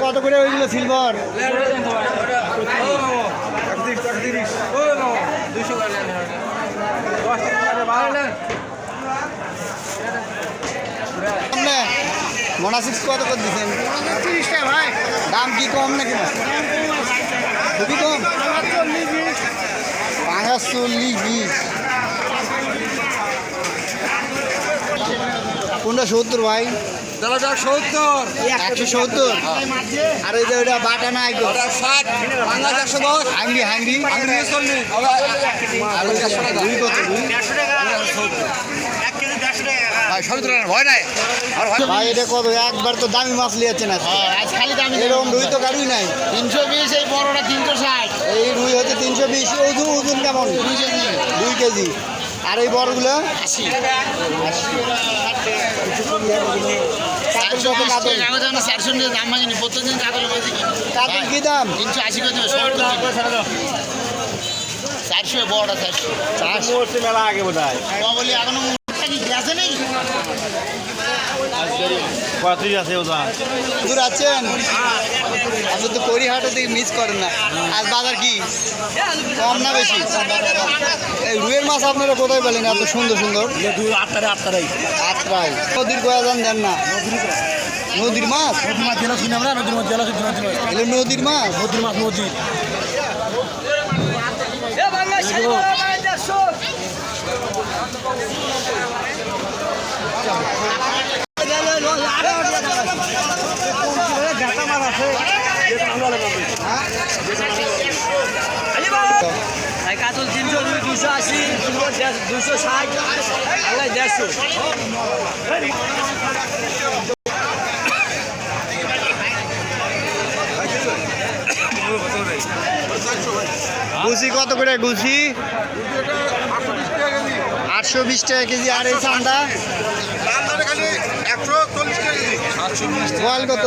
কত করে ওইগুলো সিলভার মোনা সিক্স কত করে দিচ্ছেন দাম কি কম নাকি খুবই কম। পাঁচ চল্লিশ বিশ। কোনটা সত্তর ভাই? দাদা সত্তর। একশো সত্তর। আর ওই যে ওইটা বাটা নাই গো। ষাট। বাংলা একশো দশ। হাঙ্গি হাঙ্গি চল্লিশ। আর ওইটা দুই কত? দুই? ভাই সবই তো ভয় নাই। আর ভয় ভাই এটা কত একবার তো দামি মাছ লিয়েছে না। আজ খালি দামি এরকম রুই তো কারুই নাই। তিনশো বিশ এই বড়টা তিনশো ষাট। এই রুই হচ্ছে তিনশো বিশ। ওজন ওজন কেমন? দুই কেজি। আর এই বড়গুলো? আশি। কাতল কত কাতল কাগজ আমরা চারশো নিয়ে দাম মাঝিনি প্রত্যেকদিন কাগজ মাঝি কাতল কি দাম? তিনশো আশি করে দেবে সত্তর চারশো বড়টা চারশো। চারশো। মেলা আগে বোধ হয় বলি এখনও আছে নাকি? আছে আছেন? আপনি তো করিহাটে থেকে মিস করেন না। আজ বাজার কি? কম না বেশি? এই রুইয়ের মাছ আপনারা কোথায় পেলেন? এত সুন্দর সুন্দর। আটটারে আটটারাই নদীর কয়াজান দেন না। নদীর মাছ? নদীর মাছ জেলা শুনি আমরা নদীর মাছ জেলা শুনি নদীর মাছ। এগুলো নদীর মাছ? নদীর মাছ নদীর। কাতল তিনশো দুশো আশি দুশো ষাট দেড়শো গুছি কত করে গুছি? আটশো বিশ টাকা কেজি আর এই চান্দা বল কত?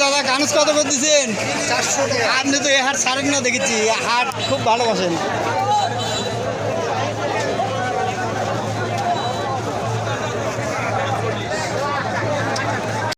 দাদা গানুস কত করে দিচ্ছেন আপনি তো এ হাট সারেন না দেখেছি। হাট খুব ভালোবাসেন।